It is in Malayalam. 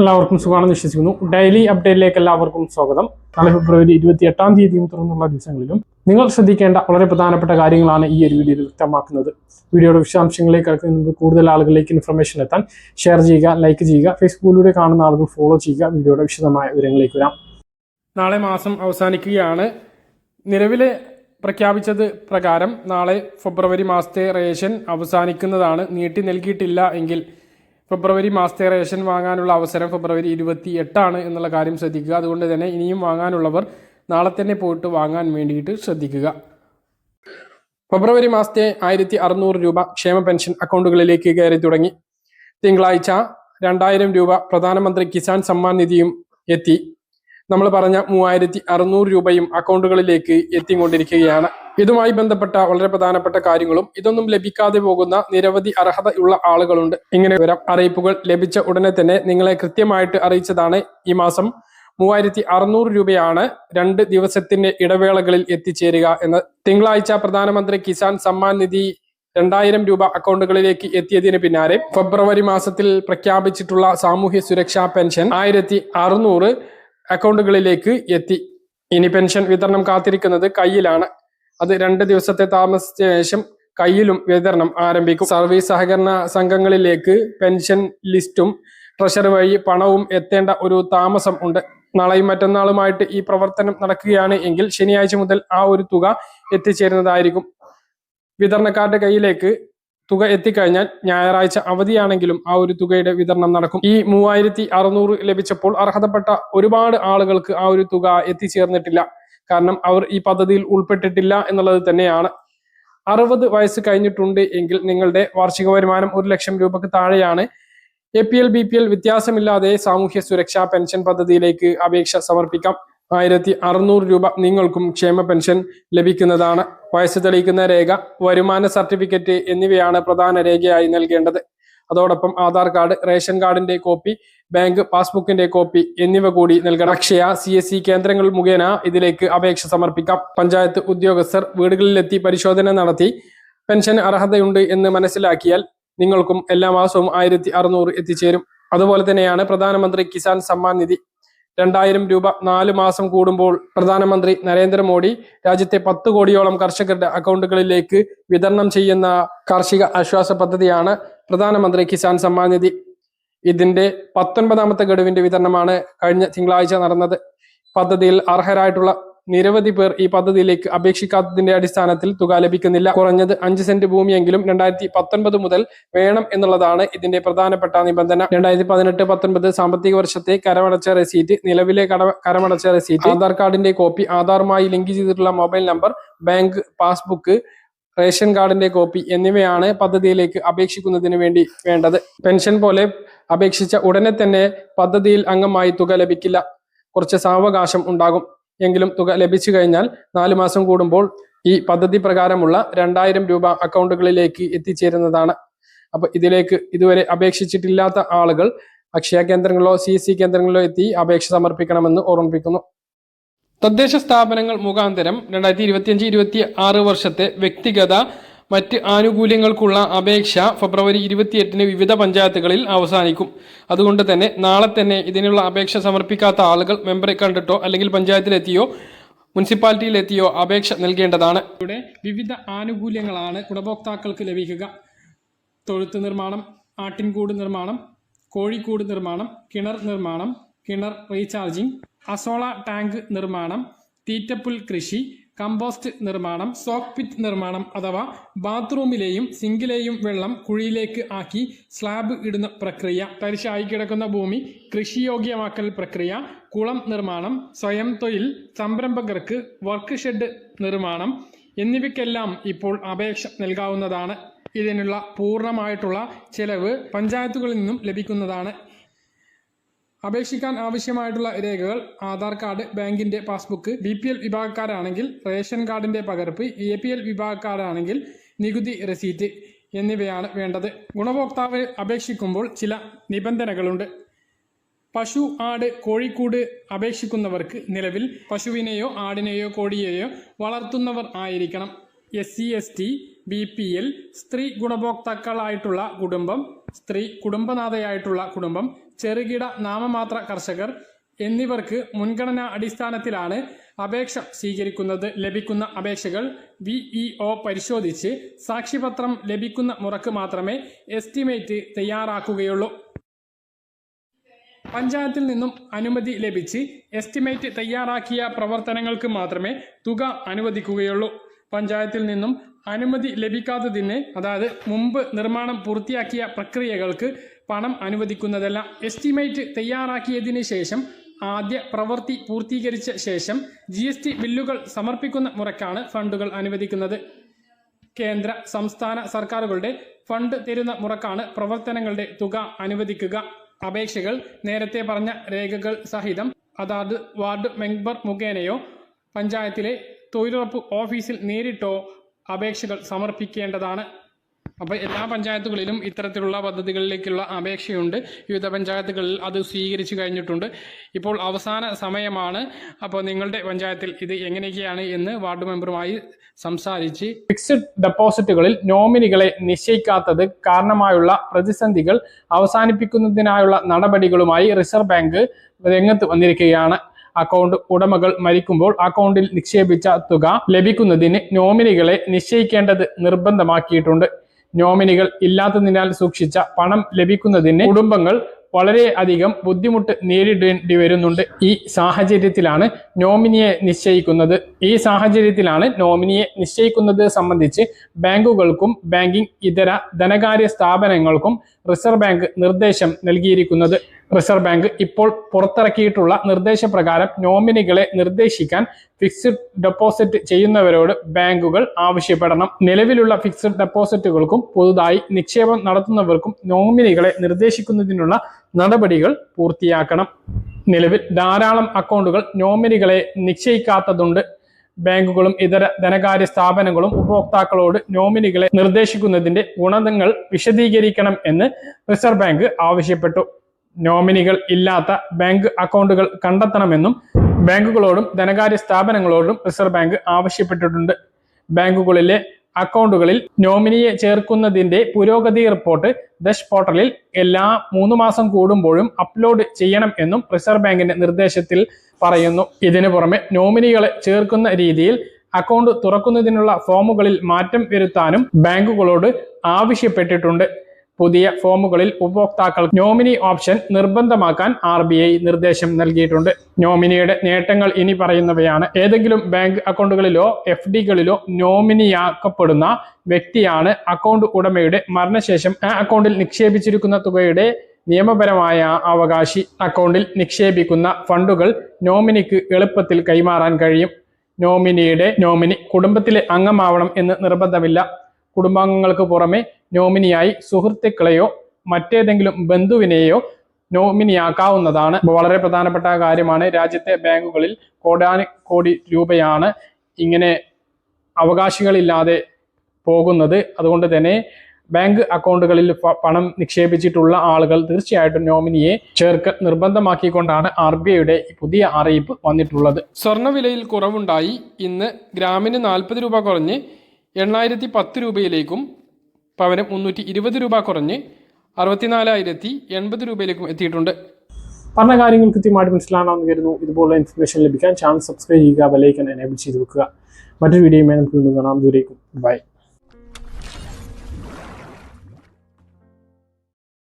എല്ലാവർക്കും സുഖമാണെന്ന് വിശ്വസിക്കുന്നു. ഡെയിലി അപ്ഡേറ്റിലേക്ക് എല്ലാവർക്കും സ്വാഗതം. നാളെ ഫെബ്രുവരി ഇരുപത്തി എട്ടാം തീയതിയും തുറന്നുള്ള ദിവസങ്ങളിലും നിങ്ങൾ ശ്രദ്ധിക്കേണ്ട വളരെ പ്രധാനപ്പെട്ട കാര്യങ്ങളാണ് ഈ ഒരു വീഡിയോയിൽ വ്യക്തമാക്കുന്നത്. വീഡിയോയുടെ വിശദാംശങ്ങളിലേക്ക് കൂടുതൽ ആളുകളിലേക്ക് ഇൻഫർമേഷൻ എത്താൻ ഷെയർ ചെയ്യുക ലൈക്ക് ചെയ്യുക ഫേസ്ബുക്കിലൂടെ കാണുന്ന ആളുകൾ ഫോളോ ചെയ്യുക വീഡിയോയുടെ വിശദമായ വിവരങ്ങളിലേക്ക് വരാം. നാളെ മാസം അവസാനിക്കുകയാണ്. നിലവിലെ പ്രഖ്യാപിച്ചത് പ്രകാരം നാളെ ഫെബ്രുവരി മാസത്തെ റേഷൻ അവസാനിക്കുന്നതാണ്. നീട്ടി നൽകിയിട്ടില്ല എങ്കിൽ ഫെബ്രുവരി മാസത്തെ റേഷൻ വാങ്ങാനുള്ള അവസരം ഫെബ്രുവരി ഇരുപത്തി എട്ടാണ് എന്നുള്ള കാര്യം ശ്രദ്ധിക്കുക. അതുകൊണ്ട് തന്നെ ഇനിയും വാങ്ങാനുള്ളവർ നാളെ തന്നെ പോയിട്ട് വാങ്ങാൻ വേണ്ടിയിട്ട് ശ്രദ്ധിക്കുക. ഫെബ്രുവരി മാസത്തെ ആയിരത്തി അറുന്നൂറ് രൂപ ക്ഷേമ പെൻഷൻ അക്കൗണ്ടുകളിലേക്ക് കയറി തുടങ്ങി. തിങ്കളാഴ്ച രണ്ടായിരം രൂപ പ്രധാനമന്ത്രി കിസാൻ സമ്മാൻ നിധിയും എത്തി. നമ്മൾ പറഞ്ഞ മൂവായിരത്തി അറുന്നൂറ് രൂപയും അക്കൗണ്ടുകളിലേക്ക് എത്തിക്കൊണ്ടിരിക്കുകയാണ്. ഇതുമായി ബന്ധപ്പെട്ട വളരെ പ്രധാനപ്പെട്ട കാര്യങ്ങളും ഇതൊന്നും ലഭിക്കാതെ പോകുന്ന നിരവധി അർഹതയുള്ള ആളുകളുണ്ട്. ഇങ്ങനെ വിവരം അറിയിപ്പുകൾ ലഭിച്ച ഉടനെ തന്നെ നിങ്ങളെ കൃത്യമായിട്ട് അറിയിച്ചതാണ് ഈ മാസം മൂവായിരത്തി അറുന്നൂറ് രൂപയാണ് രണ്ട് ദിവസത്തിന്റെ ഇടവേളകളിൽ എത്തിച്ചേരുക എന്ന്. തിങ്കളാഴ്ച പ്രധാനമന്ത്രി കിസാൻ സമ്മാൻ നിധി രണ്ടായിരം രൂപ അക്കൗണ്ടുകളിലേക്ക് എത്തിയതിന് പിന്നാലെ ഫെബ്രുവരി മാസത്തിൽ പ്രഖ്യാപിച്ചിട്ടുള്ള സാമൂഹ്യ സുരക്ഷാ പെൻഷൻ ആയിരത്തി അറുന്നൂറ് അക്കൗണ്ടുകളിലേക്ക് എത്തി. ഇനി പെൻഷൻ വിതരണം കാത്തിരിക്കുന്നത് കയ്യിലാണ്. അത് രണ്ട് ദിവസത്തെ താമസിച്ച ശേഷം കയ്യിലും വിതരണം ആരംഭിക്കും. സർവീസ് സഹകരണ സംഘങ്ങളിലേക്ക് പെൻഷൻ ലിസ്റ്റും ട്രഷറി വഴി പണവും എത്തേണ്ട ഒരു താമസം ഉണ്ട്. നാളെയും മറ്റന്നാളുമായിട്ട് ഈ പ്രവർത്തനം നടക്കുകയാണ് എങ്കിൽ ശനിയാഴ്ച മുതൽ ആ ഒരു തുക എത്തിച്ചേരുന്നതായിരിക്കും. വിതരണക്കാരുടെ കയ്യിലേക്ക് തുക എത്തിക്കഴിഞ്ഞാൽ ഞായറാഴ്ച അവധിയാണെങ്കിലും ആ ഒരു തുകയുടെ വിതരണം നടക്കും. ഈ മൂവായിരത്തി ലഭിച്ചപ്പോൾ അർഹതപ്പെട്ട ഒരുപാട് ആളുകൾക്ക് ആ ഒരു തുക എത്തിച്ചേർന്നിട്ടില്ല. കാരണം അവർ ഈ പദ്ധതിയിൽ ഉൾപ്പെട്ടിട്ടില്ല എന്നുള്ളത് തന്നെയാണ്. അറുപത് വയസ്സ് കഴിഞ്ഞിട്ടുണ്ട് എങ്കിൽ നിങ്ങളുടെ വാർഷിക വരുമാനം ഒരു ലക്ഷം രൂപക്ക് താഴെയാണ്. A P L B P L വ്യത്യാസമില്ലാതെ സാമൂഹ്യ സുരക്ഷാ പെൻഷൻ പദ്ധതിയിലേക്ക് അപേക്ഷ സമർപ്പിക്കാം. ആയിരത്തി അറുന്നൂറ് രൂപ നിങ്ങൾക്കും ക്ഷേമ പെൻഷൻ ലഭിക്കുന്നതാണ്. വയസ്സ് തെളിയിക്കുന്ന രേഖ വരുമാന സർട്ടിഫിക്കറ്റ് എന്നിവയാണ് പ്രധാന രേഖയായി നൽകേണ്ടത്. അതോടൊപ്പം ആധാർ കാർഡ് റേഷൻ കാർഡിന്റെ കോപ്പി ബാങ്ക് പാസ്ബുക്കിന്റെ കോപ്പി എന്നിവ കൂടി നൽകണം. അക്ഷയ സി എസ് സി കേന്ദ്രങ്ങൾ മുഖേന ഇതിലേക്ക് അപേക്ഷ സമർപ്പിക്കാം. പഞ്ചായത്ത് ഉദ്യോഗസ്ഥർ വീടുകളിലെത്തി പരിശോധന നടത്തി. പെൻഷൻ അർഹതയുണ്ട് എന്ന് മനസ്സിലാക്കിയാൽ നിങ്ങൾക്കും എല്ലാ മാസവും ആയിരത്തി അറുന്നൂറ് എത്തിച്ചേരും. അതുപോലെ തന്നെയാണ് പ്രധാനമന്ത്രി കിസാൻ സമ്മാൻ നിധി. രണ്ടായിരം രൂപ നാല് മാസം കൂടുമ്പോൾ പ്രധാനമന്ത്രി നരേന്ദ്രമോദി രാജ്യത്തെ പത്ത് കോടിയോളം കർഷകരുടെ അക്കൗണ്ടുകളിലേക്ക് വിതരണം ചെയ്യുന്ന കാർഷിക ആശ്വാസ പദ്ധതിയാണ് പ്രധാനമന്ത്രി കിസാൻ സമ്മാൻ നിധി. ഇതിന്റെ പത്തൊൻപതാമത്തെ ഗഡുവിന്റെ വിതരണമാണ് കഴിഞ്ഞ തിങ്കളാഴ്ച നടന്നത്. പദ്ധതിയിൽ അർഹരായിട്ടുള്ള നിരവധി പേർ ഈ പദ്ധതിയിലേക്ക് അപേക്ഷിക്കാത്തതിന്റെ അടിസ്ഥാനത്തിൽ തുക ലഭിക്കുന്നില്ല. കുറഞ്ഞത് അഞ്ച് സെന്റ് ഭൂമിയെങ്കിലും രണ്ടായിരത്തി പത്തൊൻപത് മുതൽ വേണം എന്നുള്ളതാണ് ഇതിന്റെ പ്രധാനപ്പെട്ട നിബന്ധന. രണ്ടായിരത്തി പതിനെട്ട് പത്തൊൻപത് സാമ്പത്തിക വർഷത്തെ കരമടച്ച റെസീറ്റ് നിലവിലെ കരമടച്ച റെസീറ്റ് ആധാർ കാർഡിന്റെ കോപ്പി ആധാറുമായി ലിങ്ക് ചെയ്തിട്ടുള്ള mobile number bank passbook ration കാർഡിന്റെ കോപ്പി എന്നിവയാണ് പദ്ധതിയിലേക്ക് അപേക്ഷിക്കുന്നതിന് വേണ്ടി വേണ്ടത്. പെൻഷൻ പോലെ അപേക്ഷിച്ച ഉടനെ തന്നെ പദ്ധതിയിൽ അംഗമായി തുക ലഭിക്കില്ല. കുറച്ച് സാവകാശം ഉണ്ടാകും. എങ്കിലും തുക ലഭിച്ചു കഴിഞ്ഞാൽ നാല് മാസം കൂടുമ്പോൾ ഈ പദ്ധതി പ്രകാരമുള്ള രണ്ടായിരം രൂപ അക്കൗണ്ടുകളിലേക്ക് എത്തിച്ചേരുന്നതാണ്. അപ്പൊ ഇതിലേക്ക് ഇതുവരെ അപേക്ഷിച്ചിട്ടില്ലാത്ത ആളുകൾ അക്ഷയ കേന്ദ്രങ്ങളിലോ സി സി കേന്ദ്രങ്ങളിലോ എത്തി അപേക്ഷ സമർപ്പിക്കണമെന്ന് ഓർമ്മിപ്പിക്കുന്നു. തദ്ദേശ സ്ഥാപനങ്ങൾ മുഖാന്തരം രണ്ടായിരത്തി ഇരുപത്തിയഞ്ച് ഇരുപത്തി ആറ് വർഷത്തെ വ്യക്തിഗത മറ്റ് ആനുകൂല്യങ്ങൾക്കുള്ള അപേക്ഷ ഫെബ്രുവരി ഇരുപത്തിയെട്ടിന് വിവിധ പഞ്ചായത്തുകളിൽ അവസാനിക്കും. അതുകൊണ്ട് തന്നെ നാളെ തന്നെ ഇതിനുള്ള അപേക്ഷ സമർപ്പിക്കാത്ത ആളുകൾ മെമ്പറെ കണ്ടിട്ടോ അല്ലെങ്കിൽ പഞ്ചായത്തിലെത്തിയോ മുനിസിപ്പാലിറ്റിയിലെത്തിയോ അപേക്ഷ നൽകേണ്ടതാണ്. ഇവിടെ വിവിധ ആനുകൂല്യങ്ങളാണ് ഗുണഭോക്താക്കൾക്ക് ലഭിക്കുക. തൊഴുത്ത് നിർമ്മാണം ആട്ടിൻകൂട് നിർമ്മാണം കോഴിക്കൂട് നിർമ്മാണം കിണർ നിർമ്മാണം കിണർ റീചാർജിംഗ് അസോള ടാങ്ക് നിർമ്മാണം തീറ്റപ്പുൽ കൃഷി കമ്പോസ്റ്റ് നിർമ്മാണം സോക്ക് പിറ്റ് നിർമ്മാണം അഥവാ ബാത്റൂമിലെയും സിങ്കിലെയും വെള്ളം കുഴിയിലേക്ക് ആക്കി സ്ലാബ് ഇടുന്ന പ്രക്രിയ തരിശായി കിടക്കുന്ന ഭൂമി കൃഷിയോഗ്യമാക്കൽ പ്രക്രിയ കുളം നിർമ്മാണം സ്വയം തൊഴിൽ സംരംഭകർക്ക് വർക്ക് ഷെഡ് നിർമ്മാണം എന്നിവയ്ക്കെല്ലാം ഇപ്പോൾ അപേക്ഷ നൽകാവുന്നതാണ്. ഇതിനുള്ള പൂർണമായിട്ടുള്ള ചെലവ് പഞ്ചായത്തുകളിൽ നിന്നും ലഭിക്കുന്നതാണ്. അപേക്ഷിക്കാൻ ആവശ്യമായിട്ടുള്ള രേഖകൾ ആധാർ കാർഡ് ബാങ്കിന്റെ പാസ്ബുക്ക് ബി പി എൽ വിഭാഗക്കാരാണെങ്കിൽ റേഷൻ കാർഡിന്റെ പകർപ്പ് എ പി എൽ വിഭാഗക്കാരാണെങ്കിൽ നികുതി റെസീറ്റ് എന്നിവയാണ് വേണ്ടത്. ഗുണഭോക്താവ് അപേക്ഷിക്കുമ്പോൾ ചില നിബന്ധനകളുണ്ട്. പശു ആട് കോഴിക്കൂട് അപേക്ഷിക്കുന്നവർക്ക് നിലവിൽ പശുവിനെയോ ആടിനെയോ കോഴിയെയോ വളർത്തുന്നവർ ആയിരിക്കണം. S C S T B P L സ്ത്രീ ഗുണഭോക്താക്കളായിട്ടുള്ള കുടുംബം സ്ത്രീ കുടുംബനാഥയായിട്ടുള്ള കുടുംബം ചെറുകിട നാമമാത്ര കർഷകർ എന്നിവർക്ക് മുൻഗണനാ അടിസ്ഥാനത്തിലാണ് അപേക്ഷ സ്വീകരിക്കുന്നത്. ലഭിക്കുന്ന അപേക്ഷകൾ വി ഇ ഒ പരിശോധിച്ച് സാക്ഷിപത്രം ലഭിക്കുന്ന മുറക്ക് മാത്രമേ എസ്റ്റിമേറ്റ് തയ്യാറാക്കുകയുള്ളൂ. പഞ്ചായത്തിൽ നിന്നും അനുമതി ലഭിച്ച് എസ്റ്റിമേറ്റ് തയ്യാറാക്കിയ പ്രവർത്തനങ്ങൾക്ക് മാത്രമേ തുക അനുവദിക്കുകയുള്ളൂ. പഞ്ചായത്തിൽ നിന്നും അനുമതി ലഭിക്കാത്തതിന് അതായത് മുമ്പ് നിർമ്മാണം പൂർത്തിയാക്കിയ പ്രക്രിയകൾക്ക് പണം അനുവദിക്കുന്നതല്ല. എസ്റ്റിമേറ്റ് തയ്യാറാക്കിയതിന് ശേഷം ആദ്യ പ്രവൃത്തി പൂർത്തീകരിച്ച ശേഷം ജി എസ് ടി ബില്ലുകൾ സമർപ്പിക്കുന്ന മുറയ്ക്കാണ് ഫണ്ടുകൾ അനുവദിക്കുന്നത്. കേന്ദ്ര സംസ്ഥാന സർക്കാരുകളുടെ ഫണ്ട് തരുന്ന മുറക്കാണ് പ്രവർത്തനങ്ങളുടെ തുക അനുവദിക്കുക. അപേക്ഷകൾ നേരത്തെ പറഞ്ഞ രേഖകൾ സഹിതം അതാത് വാർഡ് മെമ്പർ മുഖേനയോ പഞ്ചായത്തിലെ തൊഴിലുറപ്പ് ഓഫീസിൽ നേരിട്ടോ അപേക്ഷകൾ സമർപ്പിക്കേണ്ടതാണ്. അപ്പോൾ എല്ലാ പഞ്ചായത്തുകളിലും ഇത്തരത്തിലുള്ള പദ്ധതികളിലേക്കുള്ള അപേക്ഷയുണ്ട്. വിവിധ പഞ്ചായത്തുകളിൽ അത് സ്വീകരിച്ചു കഴിഞ്ഞിട്ടുണ്ട്. ഇപ്പോൾ അവസാന സമയമാണ്. അപ്പോൾ നിങ്ങളുടെ പഞ്ചായത്തിൽ ഇത് എങ്ങനെയൊക്കെയാണ് എന്ന് വാർഡ് മെമ്പറുമായി സംസാരിച്ച് ഫിക്സഡ് ഡെപ്പോസിറ്റുകളിൽ നോമിനികളെ നിശ്ചയിക്കാത്തത് കാരണമായുള്ള പ്രതിസന്ധികൾ അവസാനിപ്പിക്കുന്നതിനായുള്ള നടപടികളുമായി റിസർവ് ബാങ്ക് രംഗത്ത് വന്നിരിക്കുകയാണ്. അക്കൗണ്ട് ഉടമകൾ മരിക്കുമ്പോൾ അക്കൗണ്ടിൽ നിക്ഷേപിച്ച തുക ലഭിക്കുന്നതിന് നോമിനികളെ നിശ്ചയിക്കേണ്ടത് നിർബന്ധമാക്കിയിട്ടുണ്ട്. നോമിനികൾ ഇല്ലാത്തതിനാൽ സൂക്ഷിച്ച പണം ലഭിക്കുന്നതിന് കുടുംബങ്ങൾ വളരെയധികം ബുദ്ധിമുട്ട് നേരിടേണ്ടി വരുന്നുണ്ട്. ഈ സാഹചര്യത്തിലാണ് നോമിനിയെ നിശ്ചയിക്കുന്നത്. ഈ സാഹചര്യത്തിലാണ് നോമിനിയെ നിശ്ചയിക്കുന്നത് സംബന്ധിച്ച് ബാങ്കുകൾക്കും ബാങ്കിംഗ് ഇതര ധനകാര്യ സ്ഥാപനങ്ങൾക്കും റിസർവ് ബാങ്ക് നിർദ്ദേശം നൽകിയിരിക്കുന്നത്. റിസർവ് ബാങ്ക് ഇപ്പോൾ പുറത്തിറക്കിയിട്ടുള്ള നിർദ്ദേശപ്രകാരം നോമിനികളെ നിർദ്ദേശിക്കാൻ ഫിക്സ്ഡ് ഡെപ്പോസിറ്റ് ചെയ്യുന്നവരോട് ബാങ്കുകൾ ആവശ്യപ്പെടണം. നിലവിലുള്ള ഫിക്സ്ഡ് ഡെപ്പോസിറ്റുകൾക്കും പുതുതായി നിക്ഷേപം നടത്തുന്നവർക്കും നോമിനികളെ നിർദ്ദേശിക്കുന്നതിനുള്ള നടപടികൾ പൂർത്തിയാക്കണം. നിലവിൽ ധാരാളം അക്കൗണ്ടുകൾ നോമിനികളെ നിശ്ചയിക്കാത്തതുണ്ട്. ബാങ്കുകളും ഇതര ധനകാര്യ സ്ഥാപനങ്ങളും ഉപഭോക്താക്കളോട് നോമിനികളെ നിർദ്ദേശിക്കുന്നതിന്റെ ഗുണങ്ങൾ വിശദീകരിക്കണം എന്ന് റിസർവ് ബാങ്ക് ആവശ്യപ്പെട്ടു. നോമിനികൾ ഇല്ലാത്ത ബാങ്ക് അക്കൗണ്ടുകൾ കണ്ടെത്തണമെന്നും ബാങ്കുകളോടും ധനകാര്യ സ്ഥാപനങ്ങളോടും റിസർവ് ബാങ്ക് ആവശ്യപ്പെട്ടിട്ടുണ്ട്. ബാങ്കുകളിലെ അക്കൗണ്ടുകളിൽ നോമിനിയെ ചേർക്കുന്നതിന്റെ പുരോഗതി റിപ്പോർട്ട് ദശ് പോർട്ടലിൽ എല്ലാ മൂന്ന് മാസം കൂടുമ്പോഴും അപ്ലോഡ് ചെയ്യണം എന്നും റിസർവ് ബാങ്കിന്റെ നിർദ്ദേശത്തിൽ പറയുന്നു. ഇതിനു പുറമെ നോമിനികളെ ചേർക്കുന്ന രീതിയിൽ അക്കൗണ്ട് തുറക്കുന്നതിനുള്ള ഫോമുകളിൽ മാറ്റം വരുത്താനും ബാങ്കുകളോട് ആവശ്യപ്പെട്ടിട്ടുണ്ട്. പുതിയ ഫോമുകളിൽ ഉപഭോക്താക്കൾ നോമിനി ഓപ്ഷൻ നിർബന്ധമാക്കാൻ ആർ ബി ഐ നിർദ്ദേശം നൽകിയിട്ടുണ്ട്. നോമിനിയുടെ നേട്ടങ്ങൾ ഇനി പറയുന്നവയാണ്. ഏതെങ്കിലും ബാങ്ക് അക്കൗണ്ടുകളിലോ എഫ് ഡികളിലോ നോമിനിയാക്കപ്പെടുന്ന വ്യക്തിയാണ് അക്കൗണ്ട് ഉടമയുടെ മരണശേഷം ആ അക്കൗണ്ടിൽ നിക്ഷേപിച്ചിരിക്കുന്ന തുകയുടെ നിയമപരമായ അവകാശി. അക്കൗണ്ടിൽ നിക്ഷേപിക്കുന്ന ഫണ്ടുകൾ നോമിനിക്ക് എളുപ്പത്തിൽ കൈമാറാൻ കഴിയും. നോമിനിയുടെ നോമിനി കുടുംബത്തിലെ അംഗമാവണം എന്ന് നിർബന്ധമില്ല. കുടുംബാംഗങ്ങൾക്ക് പുറമെ നോമിനിയായി സുഹൃത്തുക്കളെയോ മറ്റേതെങ്കിലും ബന്ധുവിനെയോ നോമിനിയാക്കാവുന്നതാണ്. വളരെ പ്രധാനപ്പെട്ട കാര്യമാണ് രാജ്യത്തെ ബാങ്കുകളിൽ കോടാന കോടി രൂപയാണ് ഇങ്ങനെ അവകാശികളില്ലാതെ പോകുന്നത്. അതുകൊണ്ട് തന്നെ ബാങ്ക് അക്കൗണ്ടുകളിൽ പണം നിക്ഷേപിച്ചിട്ടുള്ള ആളുകൾ തീർച്ചയായിട്ടും നോമിനിയെ ചേർക്ക് നിർബന്ധമാക്കിക്കൊണ്ടാണ് ആർ ബി ഐയുടെ പുതിയ അറിയിപ്പ് വന്നിട്ടുള്ളത്. സ്വർണവിലയിൽ കുറവുണ്ടായി. ഇന്ന് ഗ്രാമിന് നാൽപ്പത് രൂപ കുറഞ്ഞ് എണ്ണായിരത്തി പത്ത് രൂപയിലേക്കും പവന് മുന്നൂറ്റി ഇരുപത് രൂപ കുറഞ്ഞ് അറുപത്തിനാലായിരത്തി എൺപത് രൂപയിലേക്കും എത്തിയിട്ടുണ്ട്. പറഞ്ഞ കാര്യങ്ങൾ കൃത്യമായിട്ട് മനസ്സിലാണെന്ന് കരുതുന്നു. ഇതുപോലുള്ള ഇൻഫർമേഷൻ ലഭിക്കാൻ ചാനൽ സബ്സ്ക്രൈബ് ചെയ്യുക ബെലൈക്കൻ എനേബിൾ ചെയ്ത് വെക്കുക. മറ്റൊരു വീഡിയോയുമായി നമുക്ക് വീണ്ടും കാണാം. ദൂരേക്കും ബൈ